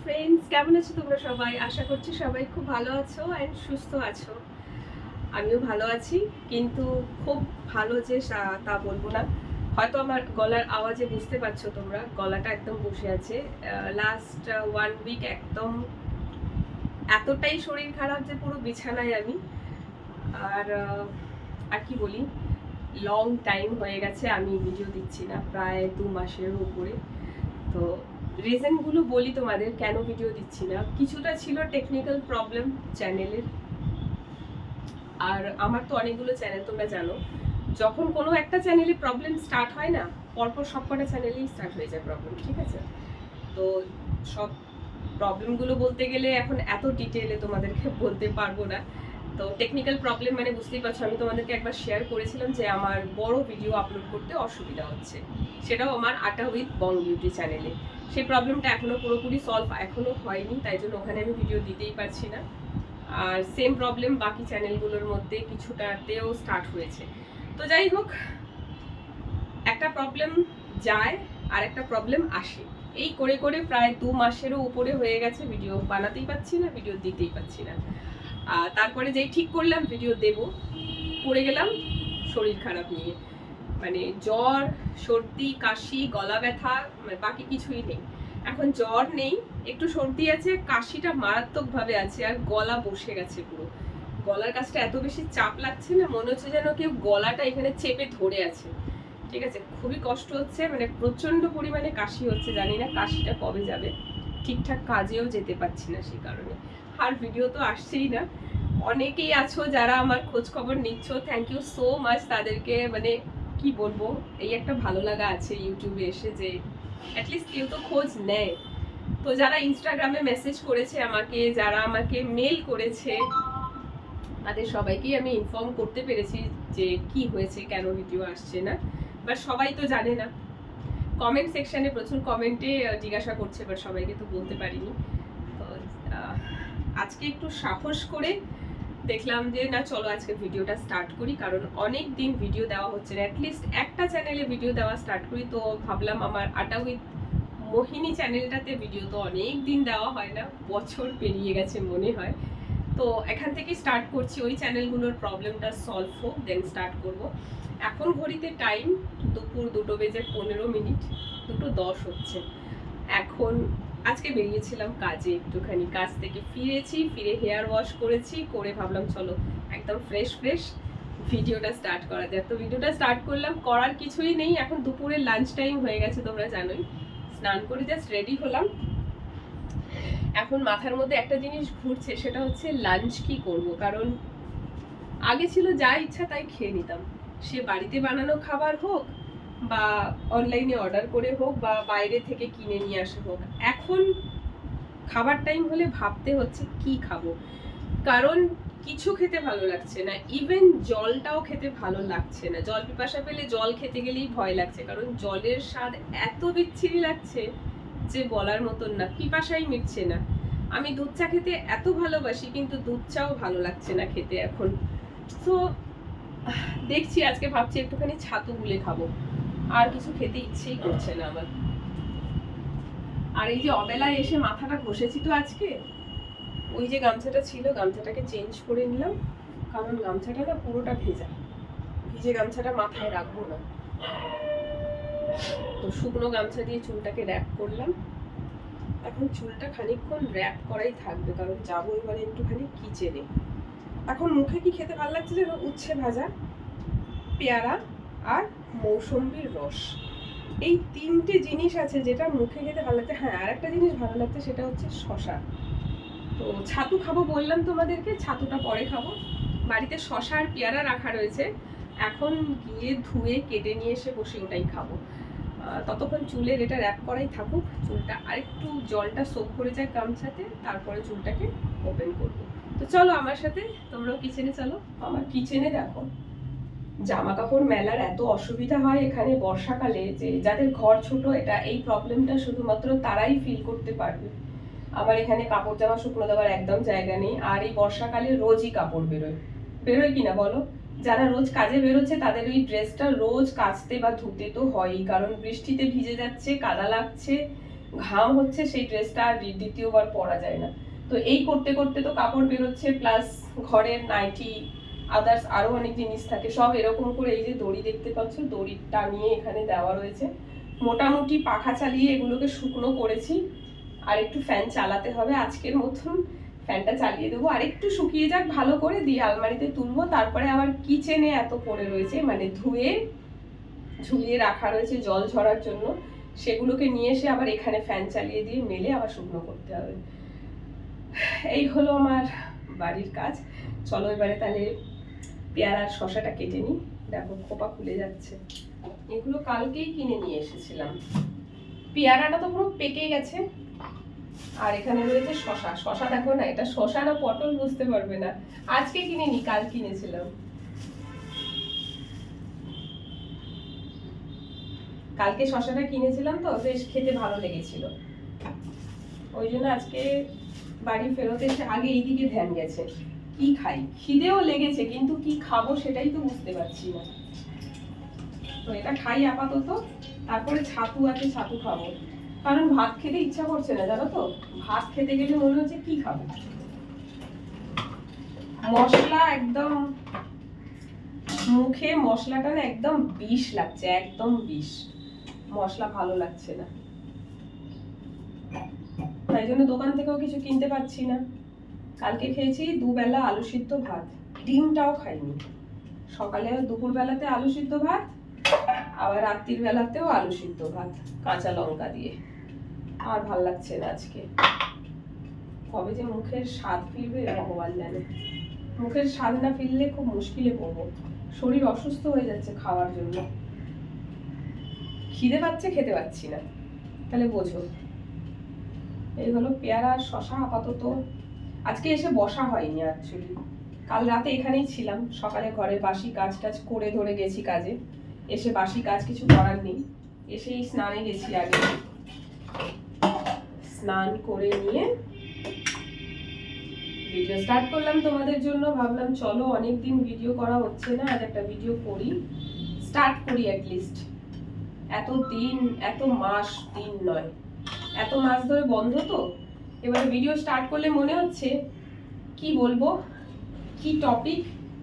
Friends কেমন আছো তোমরা সবাই? আশা করছি সবাই খুব ভালো আছো অ্যান্ড সুস্থ আছো। আমিও ভালো আছি, কিন্তু খুব ভালো যে তা বলব না। হয়তো আমার গলার আওয়াজে বুঝতে পারছ তোমরা, গলাটা একদম বসে আছে। লাস্ট ওয়ান উইক একদম এতটাই শরীর খারাপ যে পুরো বিছানায় আমি। আর আর কি বলি? লং টাইম হয়ে গেছে, আমি ভিডিও দিচ্ছি না, প্রায় দু মাসের উপরে। তো রিজনগুলো বলি তোমাদের, কেন ভিডিও দিচ্ছি না? কিছুটা ছিল টেকনিক্যাল প্রবলেম চ্যানেলের আর আমার তো অনেকগুলো চ্যানেল তোমরা জানো। যখন কোনো একটা চ্যানেলে প্রবলেম স্টার্ট হয় না, পরপর সবকটা চ্যানেলেই স্টার্ট হয়ে যায় প্রবলেম ঠিক আছে? তো সব প্রবলেমগুলো বলতে গেলে এখন এত ডিটেলে তোমাদেরকে বলতে পারব না। তো টেকনিক্যাল প্রবলেম মানে বুঝতেই পারছ, আমি তোমাদেরকে একবার শেয়ার করেছিলাম যে আমার বড় ভিডিও আপলোড করতে অসুবিধা হচ্ছে। সেটাও আমার আটা উইথ বং বিউটি চ্যানেলে সেই প্রবলেমটা এখনও পুরোপুরি সলভ এখনও হয়নি, তাই জন্য ওখানে আমি ভিডিও দিতেই পারছি না। আর সেম প্রবলেম বাকি চ্যানেলগুলোর মধ্যে কিছুটাতেও স্টার্ট হয়েছে। তো যাই হোক, একটা প্রবলেম যায় আর একটা প্রবলেম আসে। এই করে করে প্রায় দু মাসেরও উপরে হয়ে গেছে ভিডিও বানাতেই পারছি না ভিডিও দিতেই পারছি না। আর তারপরে যেই ঠিক করলাম ভিডিও দেব। পড়ে গেলাম শরীর খারাপ নিয়ে। মানে জ্বর, সর্দি, কাশি, গলা ব্যথা মানে বাকি কিছুই নেই। এখন জ্বর নেই, একটু সর্দি আছে, কাশিটা মারাত্মকভাবে আছে, আর গলা বসে গেছে পুরো। গলার কাছটা এত বেশি চাপ লাগছে না, মনে হচ্ছে যেন কেউ গলাটা এখানে চেপে ধরে আছে। ঠিক আছে, খুবই কষ্ট হচ্ছে মানে প্রচণ্ড পরিমাণে কাশি হচ্ছে, জানি না কাশিটা কবে যাবে। ঠিকঠাক কাজেও যেতে পারছি না সেই কারণে। আর ভিডিও তো আসছেই না। অনেকেই আছো যারা আমার খোঁজ খবর নিচ্ছ থ্যাংক ইউ সো মাচ তাদেরকে মানে কি বলব, এই একটা ভালো লাগা আছে ইউটিউবে এসে যে অ্যাটলিস্ট কেউ তো খোঁজ নেয়। তো যারা ইনস্টাগ্রামে মেসেজ করেছে আমাকে, যারা আমাকে মেল করেছে, তাদের সবাইকেই আমি ইনফর্ম করতে পেরেছি যে কি হয়েছে, কেন ভিডিও আসছে না। বাট সবাই তো জানে না। কমেন্ট সেকশনে প্রচুর কমেন্টে জিজ্ঞাসা করছে বাট সবাইকে তো বলতে পারিনি। আজকে একটু সাহস করে দেখলাম যে, না, চলো আজকে ভিডিওটা স্টার্ট করি। কারণ অনেক দিন ভিডিও দেওয়া হচ্ছে না। অ্যাটলিস্ট একটা চ্যানেলে ভিডিও দেওয়া স্টার্ট করি। তো ভাবলাম আমার আটা উইথ মোহিনী চ্যানেলটাতে ভিডিও তো অনেক দিন দেওয়া হয় না। বছর পেরিয়ে গেছে মনে হয়। তো এখান থেকে স্টার্ট করছি। ওই চ্যানেলগুলোর প্রবলেমটা সলভ হোক দেন স্টার্ট করব। এখন ঘড়িতে টাইম দুপুর দুটো বেজে পনেরো মিনিট। দুটো দশ হচ্ছে। এখন আজকে বেরিয়েছিলাম কাজে একটুখানি। কাজ থেকে ফিরেছি, ফিরে হেয়ার ওয়াশ করেছি, করে ভাবলাম চলো একদম ফ্রেশ ফ্রেশ ভিডিওটা স্টার্ট করা যাক। তো ভিডিওটা স্টার্ট করলাম, করার কিছুই নেই। এখন দুপুরে লাঞ্চ টাইম হয়ে গেছে, তোমরা জানোই। স্নান করে জাস্ট রেডি হলাম। এখন মাথার মধ্যে একটা জিনিস ঘুরছে, সেটা হচ্ছে লাঞ্চ কি করব? কারণ আগে ছিল যা ইচ্ছা তাই খেয়ে নিতাম। সে বাড়িতে বানানো খাবার হোক বা অনলাইনে অর্ডার করে হোক বা বাইরে থেকে কিনে নিয়ে আসা হোক, এখন খাবার টাইম হলে ভাবতে হচ্ছে কি খাব? কারণ কিছু খেতে ভালো লাগছে না ইভেন জলটাও খেতে ভালো লাগছে না। জল পিপাসা পেলে জল খেতে গেলেই ভয় লাগছে, কারণ জলের স্বাদ এত বিচ্ছিরি লাগছে যে বলার মতন না, পিপাসাই মিটছে না। আমি দুধ চা খেতে এত ভালোবাসি, কিন্তু দুধ চাও ভালো লাগছে না খেতে এখন। তো দেখছি, আজকে ভাবছি একটুখানি ছাতু গুলে খাব। আর কিছু খেতে ইচ্ছেই করছে না আমার। আর এই যে অবেলায় এসে মাথাটা ঘষেছি তো আজকে, ওই যে গামছাটা ছিল, গামছাটাকে চেঞ্জ করে নিলাম, কারণ গামছাটা না পুরোটা ভেজা। ভিজে গামছাটা মাথায় রাখব না। তো শুকনো গামছা দিয়ে চুলটাকে র্যাপ করলাম। এখন চুলটা খানিকক্ষণ র্যাপ করাই থাকবে, কারণ যাব এবারে একটুখানি কিচেনে এখন মুখে কি খেতে ভালো লাগছে যেন? উচ্ছে ভাজা, পেয়ারা আর মৌসম্বির রস। এই তিনটে জিনিস আছে যেটা মুখে খেতে ভালো লাগছে। হ্যাঁ আর একটা জিনিস ভালো লাগছে সেটা হচ্ছে শশা। তো ছাতু খাব বললাম তোমাদেরকে, ছাতুটা পরে খাব। বাড়িতে শশা আর পেয়ারা রাখা রয়েছে। এখন গিয়ে ধুয়ে, কেটে নিয়ে এসে বসে ওটাই খাব। ততক্ষণ চুলের এটা র্যাপ করাই থাকুক। চুলটা আরেকটু জলটা সোপ করে যায় গামছাতে, তারপরে চুলটাকে ওপেন করব। তো চলো আমার সাথে, তোমরাও কিচেনে চলো। আমার কিচেনে দেখো। জামা কাপড় মেলার এত অসুবিধা হয় এখানে বর্ষাকালে যে যাদের ঘর ছোট, এটা এই প্রবলেমটা শুধুমাত্র তারাই ফিল করতে পারবে। আবার এখানে কাপড় জামা শুকনো দেওয়ার একদম জায়গা নেই, আর এই বর্ষাকালে রোজই কাপড় বেরোয়। বেরোয় কিনা বলো? যারা রোজ কাজে বেরোচ্ছে, তাদের ওই ড্রেসটা রোজ কাচতে বা ধুতে তো হয়ই, কারণ বৃষ্টিতে ভিজে যাচ্ছে, কাদা লাগছে ঘাম হচ্ছে, সেই ড্রেসটা আর দ্বিতীয়বার পরা যায় না। তো এই করতে করতে তো কাপড় বেরোচ্ছে প্লাস ঘরের নাইটি আদার্স আরও অনেক জিনিস থাকে। সব এরকম করে এই যে দড়ি দেখতে পাচ্ছ দড়ি টানিয়ে এখানে দেওয়া রয়েছে। মোটামুটি পাখা চালিয়ে এগুলোকে শুকনো করেছি। আর একটু ফ্যান চালাতে হবে। আজকের মতন ফ্যানটা চালিয়ে দেবো। আর একটু শুকিয়ে যাক, ভালো করে দিয়ে আলমারিতে তুলবো। তারপরে আবার কিচেনে এত পড়ে রয়েছে মানে ধুয়ে ঝুলিয়ে রাখা রয়েছে জল ঝরার জন্য। সেগুলোকে নিয়ে এসে আবার এখানে ফ্যান চালিয়ে দিয়ে মেলে আবার শুকনো করতে হবে। এই হলো আমার বাড়ির কাজ। চলো এবারে তাহলে পেয়ারার শশাটা কেটে নিই। দেখো খোপা খুলে যাচ্ছে। এগুলো কালকেই কিনে নিয়ে এসেছিলাম। পেয়ারাটা তো পুরো পেকে গেছে। আর এখানে রয়েছে শশা শশা দেখো না এটা শশা না পটল বুঝতে পারবে না। আজকে কিনে নি কাল কিনেছিলাম। কালকে শশাটা কিনেছিলাম তো বেশ খেতে ভালো লেগেছিল। ওই জন্য আজকে বাড়ি ফেরত এসে আগে এইদিকে ধ্যান গেছে। কি খাই? খিদেও লেগেছে, কিন্তু কি খাব সেটাই তো বুঝতে পারছি না। তো এটা খাই আপাতত, তারপরে ছাতু আছে, ছাতু খাব। কারণ ভাত খেতে ইচ্ছা করছে না, জানো তো? ভাত খেতে গেলে মনে হচ্ছে কি খাব? মশলা একদম, মুখে মশলাটা না একদম বিষ লাগছে, একদম বিষ। মশলা ভালো লাগছে না। তাই জন্য দোকান থেকেও কিছু কিনতে পারছি না। কালকে খেয়েছি দুবেলা আলু সিদ্ধ ভাত। ডিমটাও খাইনি। সকালে দুপুর বেলাতে আলু সিদ্ধ ভাত, আবার রাত্রির বেলাতেও আলু সিদ্ধ ভাত, কাঁচা লঙ্কা দিয়ে। আর ভালো লাগছে না আজকে। কবে যে মুখের স্বাদ ফিরবে ভগবান জানে। মুখের স্বাদ না ফিরলে খুব মুশকিলে পড়ব। শরীর অসুস্থ হয়ে যাচ্ছে খাওয়ার জন্য। খিদে পাচ্ছে, খেতে পাচ্ছি না। তাহলে বোঝো। এই হলো পেয়ারা আর শশা আপাতত আজকে এসে বসা হয়নি অ্যাকচুয়ালি কাল রাতে এখানেই ছিলাম, সকালে ঘরের বাসি কাজ টাজ করে ধরে গেছি কাজে। এসে বাসি কাজ কিছু করার নেই। এসেই স্নানে গেছি আগে। স্নান করে নিয়ে ভিডিও স্টার্ট করলাম তোমাদের জন্য। ভাবলাম চলো অনেকদিন ভিডিও করা হচ্ছে না, আজ একটা ভিডিও করি। স্টার্ট করি অ্যাটলিস্ট এত দিন, এত মাস, দিন নয়। এত মাস ধরে বন্ধ তো? এবারে ভিডিও স্টার্ট করলে মনে হচ্ছে কি বলব? কি টপিক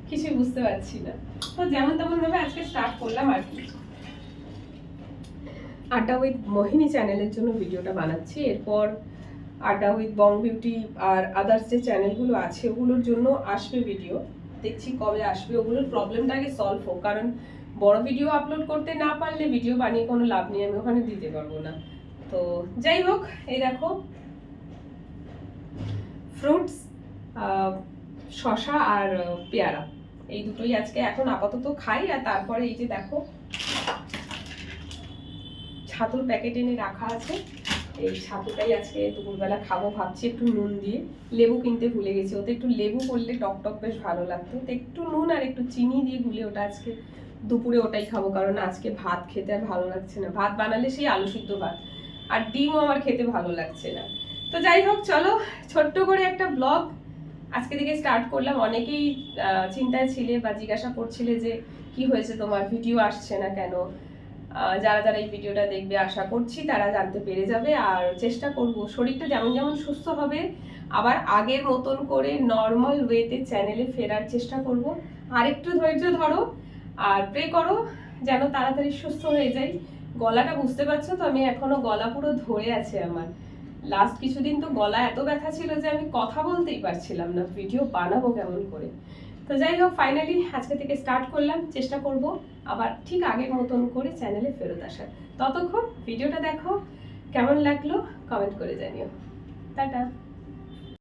কিছু বুঝতে পারছি না। তো যেমন তেমন ভাবে আজকে স্টার্ট করলাম আর কি। আড্ডা উইথ মোহিনী চ্যানেলের জন্য ভিডিওটা বানাচ্ছি। এরপর আড্ডা উইথ বং বিউটি আর আদার্স যে চ্যানেলগুলো আছে, ওগুলোর জন্য আসবে ভিডিও দেখছি কবে আসবে। ওগুলোর প্রবলেমটা আগে সলভ হোক। কারণ বড় ভিডিও আপলোড করতে না পারলে ভিডিও বানিয়ে কোনো লাভ নেই। আমি ওখানে দিতে পারব না। তো যাই হোক, এই দেখো। ফ্রুটস শশা আর পেয়ারা। এই দুটোই আজকে এখন আপাতত খাই, আর তারপরে এই যে দেখো, ছাতুর প্যাকেট এনে রাখা আছে। এই ছাতুটাই আজকে দুপুরবেলা খাব ভাবছি একটু নুন দিয়ে। লেবু কিনতে ভুলে গেছি, ওতে একটু লেবু করলে টক টক বেশ ভালো লাগতো। তো একটু নুন আর একটু চিনি দিয়ে গুলে ওটা আজকে দুপুরে ওটাই খাব, কারণ আজকে ভাত খেতে আর ভালো লাগছে না। ভাত বানালে সেই আলু সিদ্ধ ভাত, আর ডিমও আমার খেতে ভালো লাগছে না। তো যাই হোক, চলো, ছোট্ট করে একটা ব্লগ আজকে থেকে স্টার্ট করলাম। অনেকেই চিন্তায় ছিলে বা জিজ্ঞাসা করছিলে যে, কি হয়েছে তোমার? ভিডিও আসছে না কেন? যারা যারা এই ভিডিওটা দেখবে, আশা করছি তারা জানতে পেরে যাবে। আর চেষ্টা করব, শরীরটা যেমন যেমন সুস্থ হবে, আবার আগের মতন করে নর্মাল ওয়েতে চ্যানেলে ফেরার চেষ্টা করব। আর একটু ধৈর্য ধরো আর প্রে করো, যেন তাড়াতাড়ি সুস্থ হয়ে যাই। গলাটা বুঝতে পারছ তো? আমি এখনও গলা পুরো ধরে আছে আমার। লাস্ট কিছুদিন তো গলা এত ব্যথা ছিল যে আমি কথা বলতেই পারছিলাম না ভিডিও বানাবো কেমন করে। তো যাই হোক ফাইনালি আজকে থেকে স্টার্ট করলাম, চেষ্টা করব আবার ঠিক আগের মতন করে চ্যানেলে ফেরত আসার। ততক্ষণ ভিডিওটা দেখো, কেমন লাগল কমেন্ট করে জানিও। টাটা।